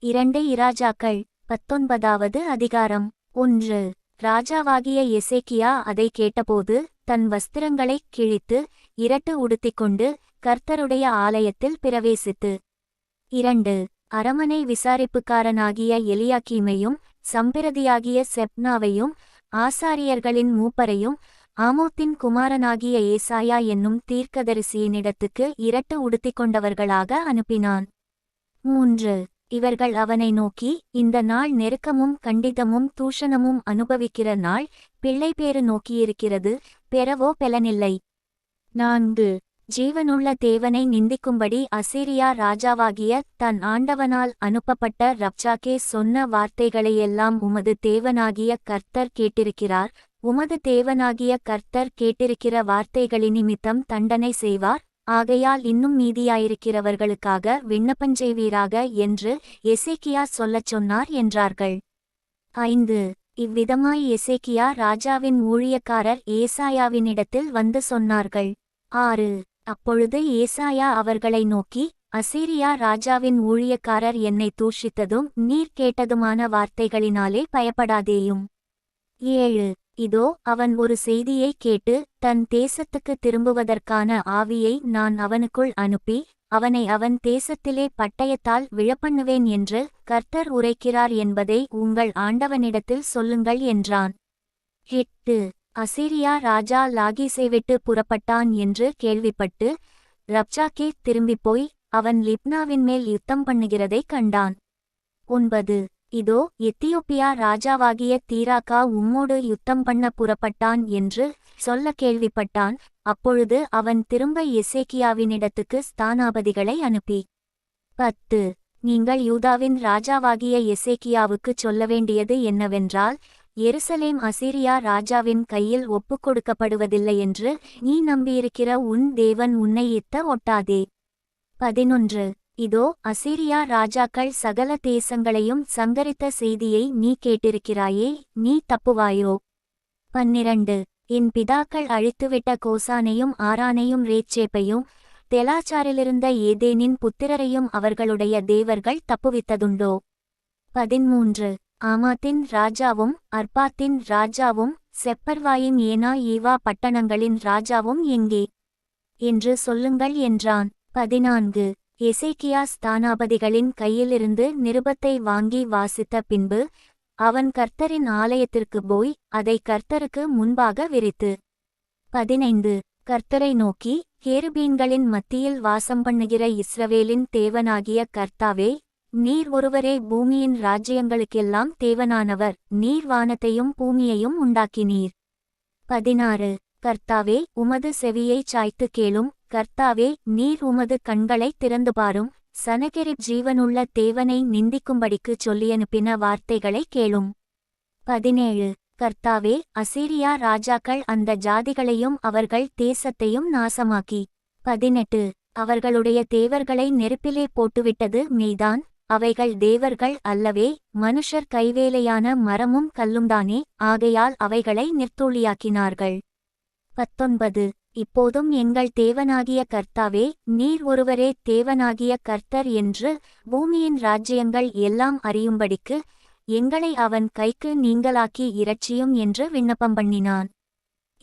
இரண்டு இராஜாக்கள் பத்தொன்பதாவது அதிகாரம். ஒன்று. ராஜாவாகிய எசேக்கியா அதை கேட்டபோது தன் வஸ்திரங்களைக் கிழித்து இரட்டு உடுத்திக்கொண்டு கர்த்தருடைய ஆலயத்தில் பிரவேசித்து. இரண்டு. அரமனை விசாரிப்புக்காரனாகிய எலியாக்கீமையும் சம்பிரதியாகிய செப்னாவையும் ஆசாரியர்களின் மூப்பரையும் ஆமோத்தின் குமாரனாகிய ஏசாயா என்னும் தீர்க்கதரிசியினிடத்துக்கு இரட்டு உடுத்திக்கொண்டவர்களாக அனுப்பினான். மூன்று. இவர்கள் அவனை நோக்கி இந்த நாள் நெருக்கமும் கண்டிதமும் தூஷணமும் அனுபவிக்கிற நாள் பிள்ளைபேறு நோக்கியிருக்கிறது பெறவோ பெலனில்லை. நான்கு. ஜீவனுள்ள தேவனை நிந்திக்கும்படி அசீரியா ராஜாவாகிய தன் ஆண்டவனால் அனுப்பப்பட்ட ரப்சாக்கே சொன்ன வார்த்தைகளையெல்லாம் உமது தேவனாகிய கர்த்தர் கேட்டிருக்கிறார் உமது தேவனாகிய கர்த்தர் கேட்டிருக்கிற வார்த்தைகளினிமித்தம் தண்டனை செய்வார் ஆகையால் இன்னும் மீதியாயிருக்கிறவர்களுக்காக விண்ணப்பஞ்செய்வீராக என்று எசேக்கியா சொல்லச் சொன்னார் என்றார்கள். ஐந்து. இவ்விதமாய் எசேக்கியா ராஜாவின் ஊழியக்காரர் ஏசாயாவினிடத்தில் வந்து சொன்னார்கள். ஆறு. அப்பொழுது ஏசாயா அவர்களை நோக்கி அசீரியா ராஜாவின் ஊழியக்காரர் என்னை தூஷித்ததும் நீர் கேட்டதுமான வார்த்தைகளினாலே பயப்படாதேயும். ஏழு. இதோ அவன் ஒரு செய்தியை கேட்டு தன் தேசத்துக்கு திரும்புவதற்கான ஆவியை நான் அவனுக்குள் அனுப்பி அவனை அவன் தேசத்திலே பட்டயத்தால் விழப்பண்ணுவேன் என்று கர்த்தர் உரைக்கிறார் என்பதை உங்கள் ஆண்டவனிடத்தில் சொல்லுங்கள் என்றான். எட்டு. அசிரியா ராஜா லாகீசை விட்டு புறப்பட்டான் என்று கேள்விப்பட்டு ரப்சாக்கே திரும்பிப் போய் அவன் லிப்னாவின் மேல் யுத்தம் பண்ணுகிறதைக் கண்டான். ஒன்பது. இதோ எத்தியோப்பியா ராஜாவாகிய தீராக்கா உம்மோடு யுத்தம் பண்ண புறப்பட்டான் என்று சொல்ல கேள்விப்பட்டான். அப்பொழுது அவன் திரும்ப எசேக்கியாவினிடத்துக்கு ஸ்தானாபதிகளை அனுப்பி. பத்து. நீங்கள் யூதாவின் ராஜாவாகிய எசேக்கியாவுக்கு சொல்ல வேண்டியது என்னவென்றால் எருசலேம் அசீரியா ராஜாவின் கையில் ஒப்புக்கொடுக்கப்படுவதில்லை என்று நீ நம்பியிருக்கிற உன் தேவன் உன்னை இத்த ஒட்டாதே. பதினொன்று. இதோ அசீரியா ராஜாக்கள் சகல தேசங்களையும் சங்கரித்த செய்தியை நீ கேட்டிருக்கிறாயே நீ தப்புவாயோ? பன்னிரண்டு. என் பிதாக்கள் அழித்துவிட்ட கோசானையும் ஆரானையும் ரேச்சேப்பையும் தெலாச்சாரிலிருந்த ஏதேனின் புத்திரரையும் அவர்களுடைய தேவர்கள் தப்புவித்ததுண்டோ? பதிமூன்று. ஆமாத்தின் ராஜாவும் அர்பாத்தின் ராஜாவும் செப்பர்வாயின் ஏனா ஈவா பட்டணங்களின் ராஜாவும் எங்கே? என்று சொல்லுங்கள் என்றான். பதினான்கு. எசேக்கியா ஸ்தானாபதிகளின் கையிலிருந்து நிருபத்தை வாங்கி வாசித்த பின்பு அவன் கர்த்தரின் ஆலயத்திற்கு போய் அதை கர்த்தருக்கு முன்பாக விரித்து. பதினைந்து. கர்த்தரை நோக்கி கேருபீன்களின் மத்தியில் வாசம் பண்ணுகிற இஸ்ரவேலின் தேவனாகிய கர்த்தாவே நீர் ஒருவரே பூமியின் ராஜ்யங்களுக்கெல்லாம் தேவனானவர். நீர் வானத்தையும் பூமியையும் உண்டாக்கினீர். பதினாறு. கர்த்தாவே உமது செவியைச் சாய்த்து கேளும். கர்த்தாவே நீர் உமது கண்களைத் திறந்து பாரும். சனகெரிப் ஜீவனுள்ள தேவனை நிந்திக்கும்படிக்கு சொல்லியனுப்பின வார்த்தைகளை கேளும். பதினேழு. கர்த்தாவே அசீரியா ராஜாக்கள் அந்த ஜாதிகளையும் அவர்கள் தேசத்தையும் நாசமாக்கி. பதினெட்டு. அவர்களுடைய தேவர்களை நெருப்பிலே போட்டுவிட்டது மீதான் அவைகள் தேவர்கள் அல்லவே மனுஷர் கைவேலையான மரமும் கல்லும்தானே. ஆகையால் அவைகளை நிர்த்தூளியாக்கினார்கள் பத்தொன்பது. இப்போதும் எங்கள் தேவனாகிய கர்த்தாவே நீர் ஒருவரே தேவனாகிய கர்த்தர் என்று பூமியின் ராஜ்யங்கள் எல்லாம் அறியும்படிக்கு எங்களை அவன் கைக்கு நீங்களாக்கி இறச்சியும் என்று விண்ணப்பம் பண்ணினான்.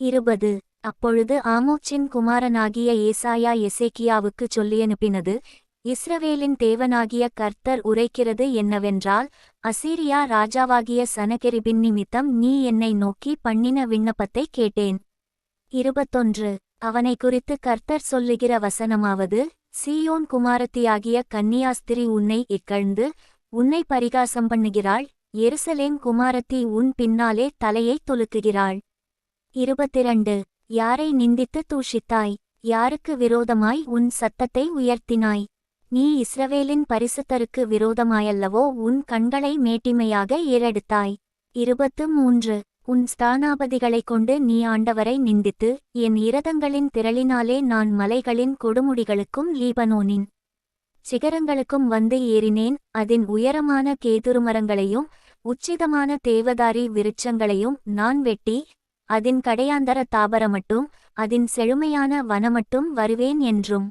இருபது. அப்பொழுது ஆமோச்சின் குமாரனாகிய ஏசாயா எசேக்கியாவுக்கு சொல்லி அனுப்பினது இஸ்ரவேலின் தேவனாகிய கர்த்தர் உரைக்கிறது என்னவென்றால் அசீரியா ராஜாவாகிய சனகெரிபின் நிமித்தம் நீ என்னை நோக்கி பண்ணின விண்ணப்பத்தை கேட்டேன். இருபத்தொன்று. அவனை குறித்து கர்த்தர் சொல்லுகிற வசனமாவது சீயோன் குமாரத்தியாகிய கன்னியாஸ்திரி உன்னை இக்கழ்ந்து உன்னை பரிகாசம் பண்ணுகிறாள். எருசலேம் குமாரத்தி உன் பின்னாலே தலையைத் தொலுக்குகிறாள் இருபத்திரண்டு. யாரை நிந்தித்து தூஷித்தாய்? யாருக்கு விரோதமாய் உன் சத்தத்தை உயர்த்தினாய்? நீ இஸ்ரவேலின் பரிசுத்தருக்கு விரோதமாயல்லவோ? உன் கண்களை மேட்டிமையாக ஏறெடுத்தாய். இருபத்து மூன்று. உன் ஸ்தானாபதிகளைக் கொண்டு நீ ஆண்டவரை நிந்தித்து என் இரதங்களின் திரளினாலே நான் மலைகளின் கொடுமுடிகளுக்கும் லீபனோனின் சிகரங்களுக்கும் வந்து ஏறினேன். அதன் உயரமான கேதுருமரங்களையும் உச்சிதமான தேவதாரி விருட்சங்களையும் நான் வெட்டி அதன் கடையாந்தர தாபரமட்டும் அதன் செழுமையான வனமட்டும் வருவேன் என்றும்.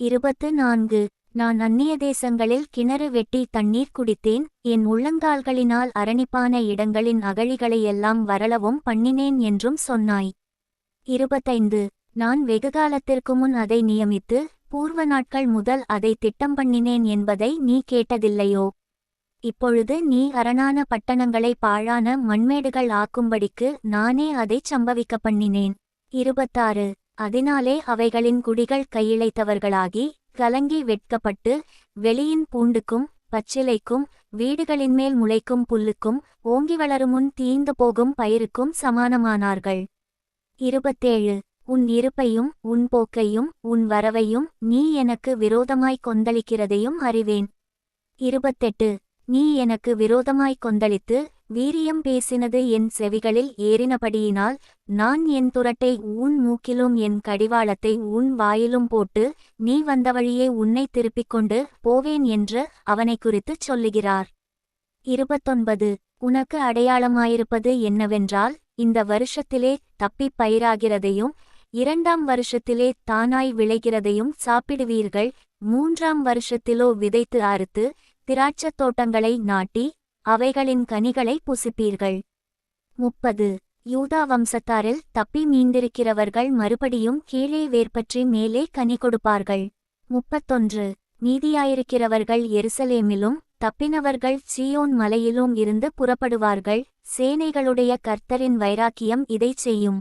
இருபத்து நான்கு. நான் அந்நிய தேசங்களில் கிணறு வெட்டி தண்ணீர் குடித்தேன் என் உள்ளங்கால்களினால் அரணிப்பான இடங்களின் அகழிகளையெல்லாம் வரளவும் பண்ணினேன் என்றும் சொன்னாய். இருபத்தைந்து. நான் வெகுகாலத்திற்கு முன் அதை நியமித்து பூர்வ நாட்கள் முதல் அதை திட்டம் பண்ணினேன் என்பதை நீ கேட்டதில்லையோ? இப்பொழுது நீ அரணான பட்டணங்களை பாழான மண்மேடுகள் ஆக்கும்படிக்கு நானே அதைச் சம்பவிக்க பண்ணினேன். இருபத்தாறு. அதனாலே அவைகளின் குடிகள் கையிழைத்தவர்களாகி கலங்கி வெட்கப்பட்டு வெளியின் பூண்டுக்கும் பச்சிலைக்கும் வீடுகளின்மேல் முளைக்கும் புல்லுக்கும் ஓங்கி வளருமுன் தீந்து போகும் பயிருக்கும் சமானமானார்கள். இருபத்தேழு. உன் இருப்பையும் உன் போக்கையும் உன் வரவையும் நீ எனக்கு விரோதமாய் கொந்தளிக்கிறதையும் அறிவேன். இருபத்தெட்டு. நீ எனக்கு விரோதமாய் கொந்தளித்து வீரியம் பேசினது என் செவிகளில் ஏறினபடியினால் நான் என் துரட்டை உன் மூக்கிலும் என் கடிவாளத்தை உன் வாயிலும் போட்டு நீ வந்த வழியே உன்னை திருப்பிக் கொண்டு போவேன் என்று அவனை குறித்துச் சொல்லுகிறார். இருபத்தொன்பது. உனக்கு அடையாளமாயிருப்பது என்னவென்றால் இந்த வருஷத்திலே தப்பிப் பயிராகிறதையும் இரண்டாம் வருஷத்திலே தானாய் விளைகிறதையும் சாப்பிடுவீர்கள் மூன்றாம் வருஷத்திலோ விதைத்து அறுத்து திராட்சத் தோட்டங்களை நாட்டி அவைகளின் கனிகளை புசிப்பீர்கள். முப்பது. யூதா வம்சத்தாரில் தப்பி மீந்திருக்கிறவர்கள் மறுபடியும் கீழே வேர்பற்றி மேலே கனி கொடுப்பார்கள். முப்பத்தொன்று. நீதியாயிருக்கிறவர்கள் எருசலேமிலும் தப்பினவர்கள் சீயோன் மலையிலும் இருந்து புறப்படுவார்கள் சேனைகளுடைய கர்த்தரின் வைராக்கியம் இதைச் செய்யும்.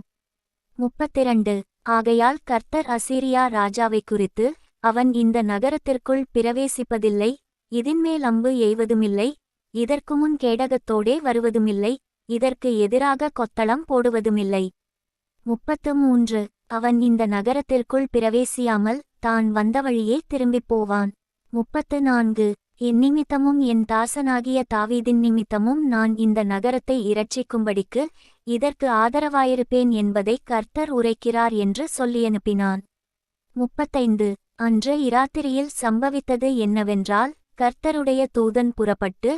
முப்பத்திரண்டு. ஆகையால் கர்த்தர் அசீரியா ராஜாவை குறித்து அவன் இந்த நகரத்திற்குள் பிரவேசிப்பதில்லை இதின்மேல் அம்பு எய்வதுமில்லை இதற்கு முன் கேடகத்தோடே வருவதுமில்லை இதற்கு எதிராக கொத்தளம் போடுவதுமில்லை. முப்பத்து மூன்று. அவன் இந்த நகரத்திற்குள் பிரவேசியாமல் தான் வந்த வழியே திரும்பிப் போவான். முப்பத்து நான்கு. என் நிமித்தமும் என் தாசனாகிய தாவீதின் நிமித்தமும் நான் இந்த நகரத்தை இரட்சிக்கும்படிக்கு இதற்கு ஆதரவாயிருப்பேன் என்பதை கர்த்தர் உரைக்கிறார் என்று சொல்லியனுப்பினான் முப்பத்தைந்து. அன்று இராத்திரியில் சம்பவித்தது என்னவென்றால் கர்த்தருடைய தூதன் புறப்பட்டு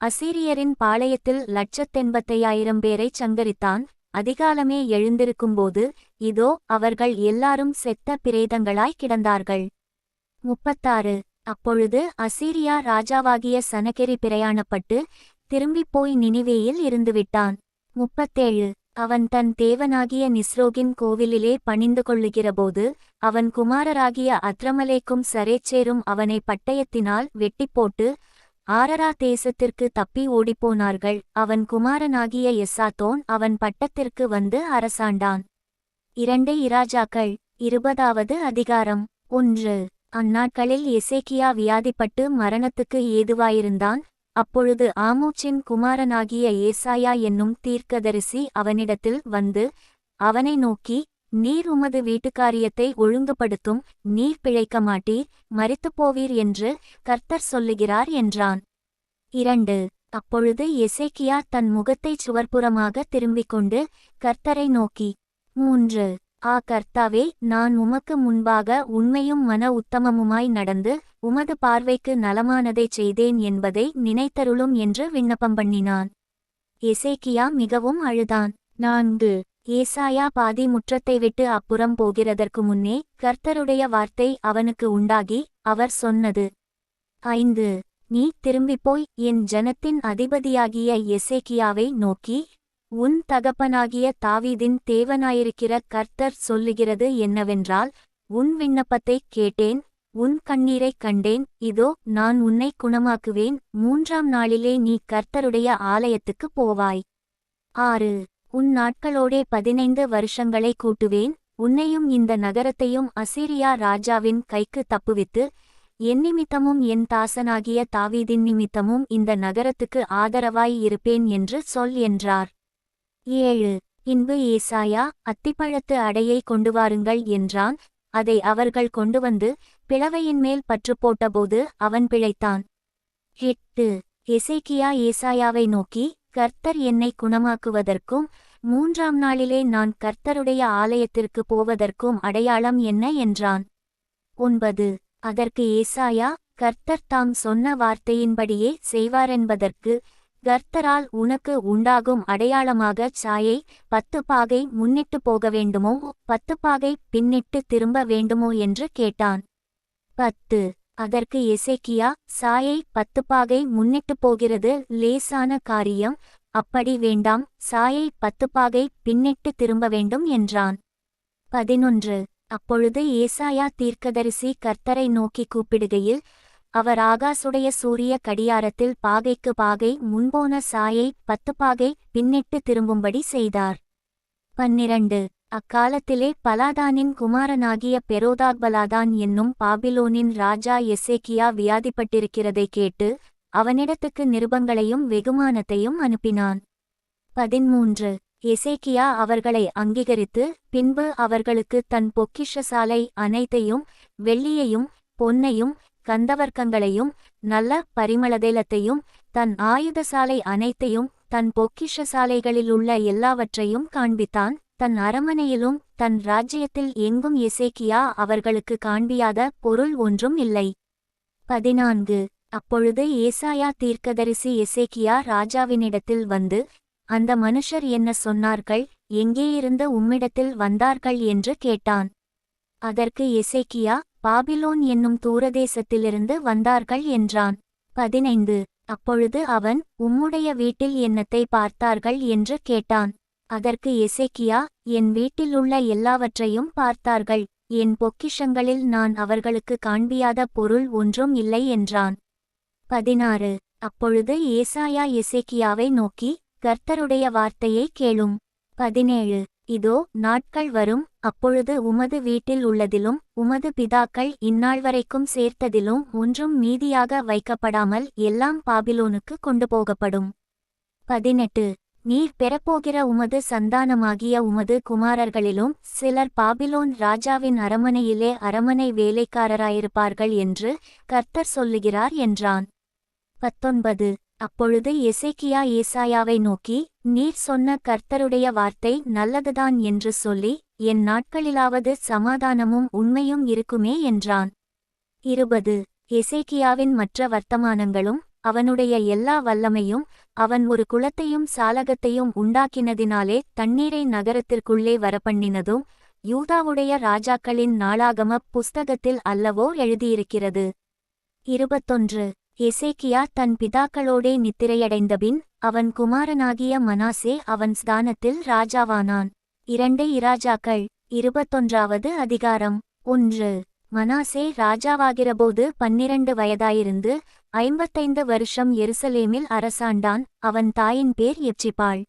அசீரியரின் பாளையத்தில் லட்சத்தெண்பத்தையாயிரம் பேரைச் சங்கரித்தான். அதிகாலமே எழுந்திருக்கும்போது இதோ அவர்கள் எல்லாரும் செத்த பிரேதங்களாய் கிடந்தார்கள். முப்பத்தாறு. அப்பொழுது அசீரியா ராஜாவாகிய சனகெரி பிரயாணப்பட்டு திரும்பிப் போய் நினிவேயில் இருந்துவிட்டான். முப்பத்தேழு. அவன் தன் தேவனாகிய நிஸ்ரோகின் கோவிலிலே பணிந்து கொள்ளுகிறபோது அவன் குமாரராகிய அத்ரமலேக்கும் சரேச்சேரும் அவனை பட்டயத்தினால் வெட்டிப்போட்டு ஆரரா தேசத்திற்கு தப்பி ஓடிப்போனார்கள். அவன் குமாரனாகிய எஸ்ஸாத்தோன் அவன் பட்டத்திற்கு வந்து அரசாண்டான். இரண்டு இராஜாக்கள் இருபதாவது அதிகாரம் ஒன்று. அந்நாட்களில் எசேக்கியா வியாதிப்பட்டு மரணத்துக்கு ஏதுவாயிருந்தான். அப்பொழுது ஆமூச்சின் குமாரனாகிய ஏசாயா என்னும் தீர்க்கதரிசி அவனிடத்தில் வந்து அவனை நோக்கி நீர் உமது வீட்டுக்காரியத்தை ஒழுங்குபடுத்தும் நீர் பிழைக்க மாட்டீர் மரித்துப் போவீர் என்று கர்த்தர் சொல்லுகிறார் என்றான். இரண்டு அப்பொழுது எசேக்கியா தன் முகத்தைச் சுவர்ப்புறமாக திரும்பிக் கொண்டு கர்த்தரை நோக்கி மூன்று ஆ கர்த்தாவே நான் உமக்கு முன்பாக உண்மையும் மன உத்தமமுமாய் நடந்து உமது பார்வைக்கு நலமானதைச் செய்தேன் என்பதை நினைத்தருளும் என்று விண்ணப்பம் பண்ணினான். எசேக்கியா மிகவும் அழுதான். நான்கு. ஏசாயா பாதி முற்றத்தை விட்டு அப்புறம் போகிறதற்கு முன்னே கர்த்தருடைய வார்த்தை அவனுக்கு உண்டாகி அவர் சொன்னது. ஐந்து. நீ திரும்பிப் போய் என் ஜனத்தின் அதிபதியாகிய எசேக்கியாவை நோக்கி உன் தகப்பனாகிய தாவீதின் தேவனாயிருக்கிற கர்த்தர் சொல்லுகிறது என்னவென்றால் உன் விண்ணப்பத்தைக் கேட்டேன் உன் கண்ணீரைக் கண்டேன். இதோ நான் உன்னை குணமாக்குவேன். மூன்றாம் நாளிலே நீ கர்த்தருடைய ஆலயத்துக்குப் போவாய். ஆறு. உன் நாட்களோடே பதினைந்து வருஷங்களை கூட்டுவேன். உன்னையும் இந்த நகரத்தையும் அசீரியா ராஜாவின் கைக்கு தப்புவித்து என் நிமித்தமும் என் தாசனாகிய தாவீதின் நிமித்தமும் இந்த நகரத்துக்கு ஆதரவாய் இருப்பேன் என்று சொல் என்றார். ஏழு. இன்பு ஏசாயா அத்திப்பழத்து அடையை கொண்டு வாருங்கள் என்றான். அதை அவர்கள் கொண்டு வந்து பிளவையின் மேல் பற்று போட்டபோது அவன் பிழைத்தான். எட்டு. எசேக்கியா ஏசாயாவை நோக்கி கர்த்தர் என்னை குணமாக்குவதற்கும் மூன்றாம் நாளிலே நான் கர்த்தருடைய ஆலயத்திற்கு போவதற்கும் அடையாளம் என்ன? என்றான். ஒன்பது. அதற்கு ஏசாயா கர்த்தர் தாம் சொன்ன வார்த்தையின்படியே செய்வாரென்பதற்கு கர்த்தரால் உனக்கு உண்டாகும் அடையாளமாகச் சாயை பத்து பாகை முன்னிட்டு போக வேண்டுமோ பத்து பாகை பின்னிட்டு திரும்ப வேண்டுமோ? என்று கேட்டான். பத்து. அதற்கு எசேக்கியா சாயை பத்து பாகை முன்னிட்டு போகிறது லேசான காரியம். அப்படி வேண்டாம் சாயை பத்து பாகை பின்னிட்டு திரும்ப வேண்டும் என்றான். பதினொன்று. அப்பொழுது ஏசாயா தீர்க்கதரிசி கர்த்தரை நோக்கி கூப்பிடுகையில் அவர் ஆகாசுடைய சூரிய கடியாரத்தில் பாகைக்கு பாகை முன்போன சாயை பத்து பாகை பின்னிட்டு திரும்பும்படி செய்தார். பன்னிரண்டு. அக்காலத்திலே பலாதானின் குமாரனாகிய பெரோதாக்பலாதான் என்னும் பாபிலோனின் ராஜா எசேக்கியா வியாதிப்பட்டிருக்கிறதை கேட்டு அவனிடத்துக்கு நிருபங்களையும் வெகுமானத்தையும் அனுப்பினான். பதிமூன்று எசேக்கியா அவர்களை அங்கீகரித்து பின்பு அவர்களுக்கு தன் பொக்கிஷசாலை அனைத்தையும் வெள்ளியையும் பொன்னையும் கந்தவர்க்கங்களையும் நல்ல பரிமளதேலத்தையும் தன் ஆயுதசாலை அனைத்தையும் தன் பொக்கிஷசாலைகளிலுள்ள எல்லாவற்றையும் காண்பித்தான். தன் அரமனையிலும் தன் ராஜ்யத்தில் எங்கும் எசேக்கியா அவர்களுக்கு காண்பியாத பொருள் ஒன்றும் இல்லை. பதினான்கு. அப்பொழுது ஏசாயா தீர்க்கதரிசி எசேக்கியா ராஜாவினிடத்தில் வந்து அந்த மனுஷர் என்ன சொன்னார்கள்? எங்கேயிருந்து உம்மிடத்தில் வந்தார்கள்? என்று கேட்டான். அதற்கு எசேக்கியா பாபிலோன் என்னும் தூரதேசத்திலிருந்து வந்தார்கள் என்றான். பதினைந்து. அப்பொழுது அவன் உம்முடைய வீட்டில் என்னத்தை பார்த்தார்கள்? என்று கேட்டான். அதற்கு எசேக்கியா என் வீட்டிலுள்ள எல்லாவற்றையும் பார்த்தார்கள். என் பொக்கிஷங்களில் நான் அவர்களுக்கு காண்பியாத பொருள் ஒன்றும் இல்லை என்றான். பதினாறு. அப்பொழுது ஏசாயா எசேக்கியாவை நோக்கி கர்த்தருடைய வார்த்தையை கேளும். பதினேழு. இதோ நாட்கள் வரும். அப்பொழுது உமது வீட்டில் உள்ளதிலும் உமது பிதாக்கள் இந்நாள் வரைக்கும் சேர்த்ததிலும் ஒன்றும் மீதியாக வைக்கப்படாமல் எல்லாம் பாபிலோனுக்கு கொண்டு போகப்படும் பதினெட்டு. நீர் பெறப்போகிற உமது சந்தானமாகிய உமது குமாரர்களிலும் சிலர் பாபிலோன் ராஜாவின் அரமனையிலே அரமனை வேலைக்காரராயிருப்பார்கள் என்று கர்த்தர் சொல்லுகிறார் என்றான். பத்தொன்பது. அப்பொழுது எசேக்கியா ஏசாயாவை நோக்கி நீர் சொன்ன கர்த்தருடைய வார்த்தை நல்லதுதான் என்று சொல்லி என் நாட்களிலாவது சமாதானமும் உண்மையும் இருக்குமே என்றான். இருபது. எசேக்கியாவின் மற்ற வர்த்தமானங்களும் அவனுடைய எல்லா வல்லமையும் அவன் ஒரு குளத்தையும் சாலகத்தையும் உண்டாக்கினதினாலே தண்ணீரை நகரத்திற்குள்ளே வரப்பண்ணினதும் யூதாவுடைய ராஜாக்களின் நாளாகம புஸ்தகத்தில் அல்லவோ எழுதியிருக்கிறது. இருபத்தொன்று. எசேக்கியா தன் பிதாக்களோடே நித்திரையடைந்தபின் அவன் குமாரனாகிய மனாசே அவன் ஸ்தானத்தில் ராஜாவானான். இரண்டு இராஜாக்கள். இருபத்தொன்றாவது அதிகாரம். ஒன்று. மனாசே ராஜாவாகிறபோது பன்னிரண்டு வயதாயிருந்து ஐம்பத்தைந்து வருஷம் எருசலேமில் அரசாண்டான் அவன் தாயின் பேர் எப்சிபாள்.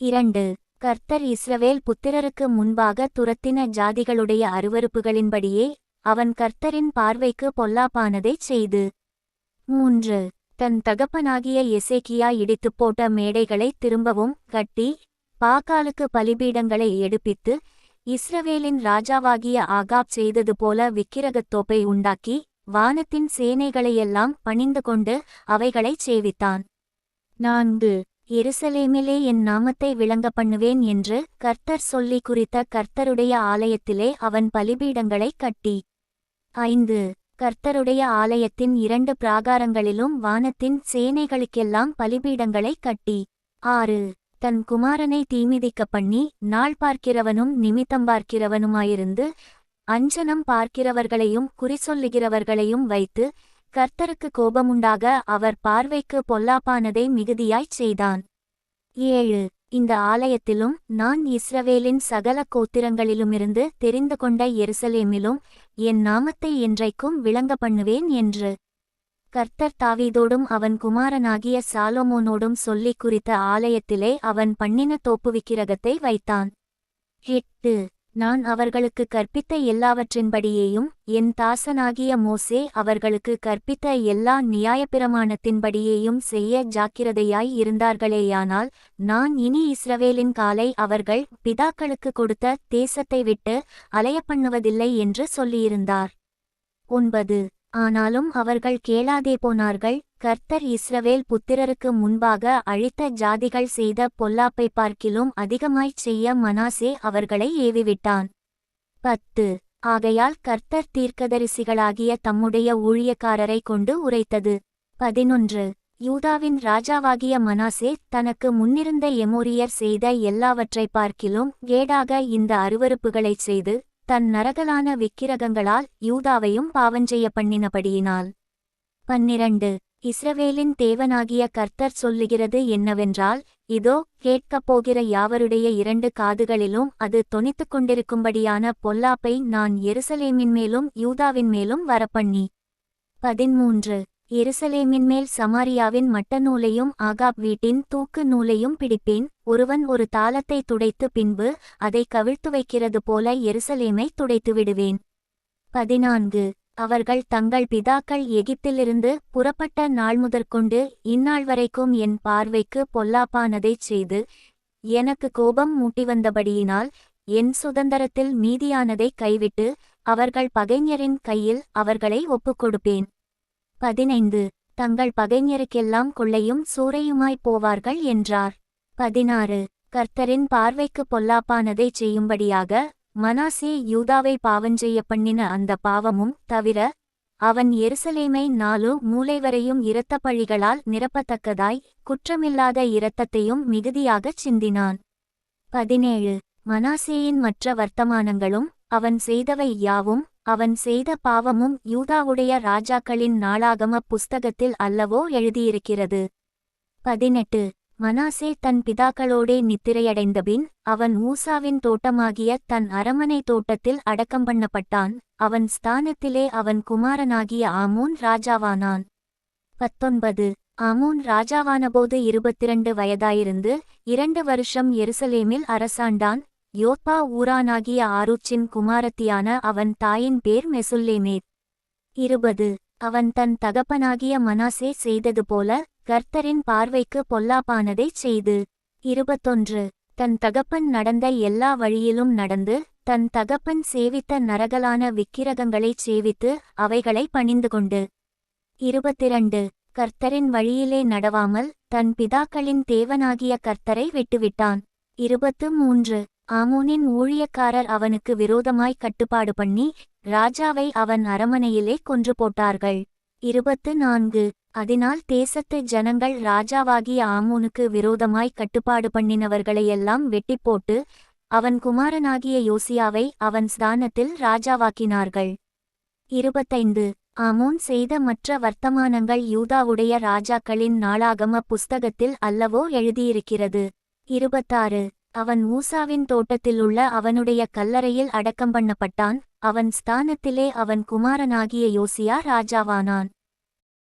இரண்டு கர்த்தர் இஸ்ரவேல் புத்திரருக்கு முன்பாக துரத்தின ஜாதிகளுடைய அருவருப்புகளின்படியே அவன் கர்த்தரின் பார்வைக்கு பொல்லாப்பானதைச் செய்து. மூன்று தன் தகப்பனாகிய எசேக்கியா இடித்துப் போட்ட மேடைகளை திரும்பவும் கட்டி பாக்காலுக்கு பலிபீடங்களை எடுப்பித்து இஸ்ரவேலின் ராஜாவாகிய ஆகாப் செய்தது போல விக்கிரகத்தோப்பை உண்டாக்கி வானத்தின் சேனைகளையெல்லாம் பணிந்து கொண்டு அவைகளைச் சேவித்தான். நான்கு எருசலேமிலே என் நாமத்தை விளங்க பண்ணுவேன் என்று கர்த்தர் சொல்லி குறித்த கர்த்தருடைய ஆலயத்திலே அவன் பலிபீடங்களைக் கட்டி. ஐந்து கர்த்தருடைய ஆலயத்தின் இரண்டு பிராகாரங்களிலும் வானத்தின் சேனைகளுக்கெல்லாம் பலிபீடங்களைக் கட்டி. ஆறு தன் குமாரனை தீமிதிக்க பண்ணி நாள் பார்க்கிறவனும் நிமித்தம் பார்க்கிறவனுமாயிருந்து அஞ்சனம் பார்க்கிறவர்களையும் குறிசொல்லுகிறவர்களையும் வைத்து கர்த்தருக்கு கோபமுண்டாக அவர் பார்வைக்கு பொல்லாப்பானதை மிகுதியாய்ச் செய்தான். ஏழு. இந்த ஆலயத்திலும் நான் இஸ்ரவேலின் சகல கோத்திரங்களிலுமிருந்து தெரிந்து கொண்ட எருசலேமிலும் என் நாமத்தை என்றைக்கும் விளங்க பண்ணுவேன் என்று கர்த்தர் தாவீதோடும் அவன் குமாரனாகிய சாலோமோனோடும் சொல்லிக் குறித்த ஆலயத்திலே அவன் பண்ணின தோப்பு விக்கிரகத்தை வைத்தான். எட்டு. நான் அவர்களுக்கு கற்பித்த எல்லாவற்றின்படியேயும் என் தாசனாகிய மோசே அவர்களுக்கு கற்பித்த எல்லா நியாயப்பிரமாணத்தின்படியேயும் செய்ய ஜாக்கிரதையாய் இருந்தார்களேயானால் நான் இனி இஸ்ரவேலின் காலை அவர்கள் பிதாக்களுக்கு கொடுத்த தேசத்தை விட்டு அலையப்பண்ணுவதில்லை என்று சொல்லியிருந்தார். ஒன்பது. ஆனாலும் அவர்கள் கேளாதே போனார்கள் கர்த்தர் இஸ்ரவேல் புத்திரருக்கு முன்பாக அழித்த ஜாதிகள் செய்த பொல்லாப்பை பார்க்கிலும் அதிகமாய்ச் செய்ய மனாசே அவர்களை ஏவிவிட்டான். பத்து. ஆகையால் கர்த்தர் தீர்க்கதரிசிகளாகிய தம்முடைய ஊழியக்காரரை கொண்டு உரைத்தது. பதினொன்று. யூதாவின் ராஜாவாகிய மனாசே தனக்கு முன்னிருந்த எமோரியர் செய்த எல்லாவற்றை பார்க்கிலும் கேடாக இந்த அருவருப்புகளைச் செய்து தன் நரகலான விக்கிரகங்களால் யூதாவையும் பாவஞ்செய்ய பண்ணினபடியினால் பன்னிரண்டு. இஸ்ரவேலின் தேவனாகிய கர்த்தர் சொல்லுகிறது என்னவென்றால் இதோ கேட்கப் போகிற யாவருடைய இரண்டு காதுகளிலும் அது தொனித்துக் கொண்டிருக்கும்படியான பொல்லாப்பை நான் எருசலேமின் மேலும் யூதாவின் மேலும் வரப்பண்ணி. பதிமூன்று. எருசலேமின் மேல் சமாரியாவின் மட்ட நூலையும் ஆகாப் வீட்டின் தூக்கு நூலையும் பிடிப்பேன். ஒருவன் ஒரு தாளத்தை துடைத்து பின்பு அதை கவிழ்த்து வைக்கிறது போல எருசலேமை துடைத்து விடுவேன். பதினான்கு. அவர்கள் தங்கள் பிதாக்கள் எகிப்திலிருந்து புறப்பட்ட நாள் முதற்கொண்டு இந்நாள் வரைக்கும் என் பார்வைக்கு பொல்லாப்பானதைச் செய்து எனக்கு கோபம் மூட்டி வந்தபடியினால் என் சுதந்திரத்தில் மீதியானதை கைவிட்டு அவர்கள் பகைஞரின் கையில் அவர்களை ஒப்புக்கொடுப்பேன். பதினைந்து. தங்கள் பகைஞருக்கெல்லாம் கொள்ளையும் சூறையுமாய் போவார்கள் என்றார். பதினாறு. கர்த்தரின் பார்வைக்கு பொல்லாப்பானதைச் செய்யும்படியாக மனாசே யூதாவை பாவஞ்செய்ய பண்ணின அந்த பாவமும் தவிர அவன் எருசலேமை நாலு மூலைவரையும் இரத்த பழிகளால் நிரப்பத்தக்கதாய் குற்றமில்லாத இரத்தத்தையும் மிகுதியாகச் சிந்தினான். பதினேழு. மனாசேயின் மற்ற வர்த்தமானங்களும் அவன் செய்தவை யாவும் அவன் செய்த பாவமும் யூதாவுடைய ராஜாக்களின் நாளாகம புஸ்தகத்தில் அல்லவோ எழுதியிருக்கிறது. பதினெட்டு. மனாசே தன் பிதாக்களோடே நித்திரையடைந்தபின் அவன் ஊசாவின் தோட்டமாகிய தன் அரமனை தோட்டத்தில் அடக்கம் பண்ணப்பட்டான். அவன் ஸ்தானத்திலே அவன் குமாரனாகிய ஆமோன் ராஜாவானான். பத்தொன்பது. ஆமோன் ராஜாவானபோது இருபத்திரண்டு வயதாயிருந்து இரண்டு வருஷம் எருசலேமில் அரசாண்டான். யோப்பா ஊரானாகிய ஆரூச்சின் குமாரத்தியான அவன் தாயின் பேர் மெசுல்லேமேத். இருபது. அவன் தன் தகப்பனாகிய மனாசே செய்தது போல கர்த்தரின் பார்வைக்கு பொல்லாப்பானதைச் செய்து. இருபத்தொன்று. தன் தகப்பன் நடந்த எல்லா வழியிலும் நடந்து தன் தகப்பன் சேவித்த நரகலான விக்கிரகங்களைச் சேவித்து அவைகளை பணிந்து கொண்டு. இருபத்திரண்டு. கர்த்தரின் வழியிலே நடவாமல் தன் பிதாக்களின் தேவனாகிய கர்த்தரை விட்டுவிட்டான். இருபத்து மூன்று. ஆமோனின் ஊழியக்காரர் அவனுக்கு விரோதமாய் கட்டுப்பாடு பண்ணி ராஜாவை அவன் அரமனையிலே கொன்று போட்டார்கள். இருபத்து நான்கு. அதனால் தேசத்து ஜனங்கள் ராஜாவாகிய ஆமோனுக்கு விரோதமாய் கட்டுப்பாடு பண்ணினவர்களையெல்லாம் வெட்டிப்போட்டு அவன் குமாரனாகிய யோசியாவை அவன் ஸ்தானத்தில் ராஜாவாக்கினார்கள் இருபத்தைந்து ஆமோன் செய்த மற்ற வர்த்தமானங்கள் யூதாவுடைய ராஜாக்களின் நாளாகம புஸ்தகத்தில் அல்லவோ எழுதியிருக்கிறது இருபத்தாறு அவன் ஊசாவின் தோட்டத்திலுள்ள அவனுடைய கல்லறையில் அடக்கம் பண்ணப்பட்டான் அவன் ஸ்தானத்திலே அவன் குமாரனாகிய யோசியா ராஜாவானான்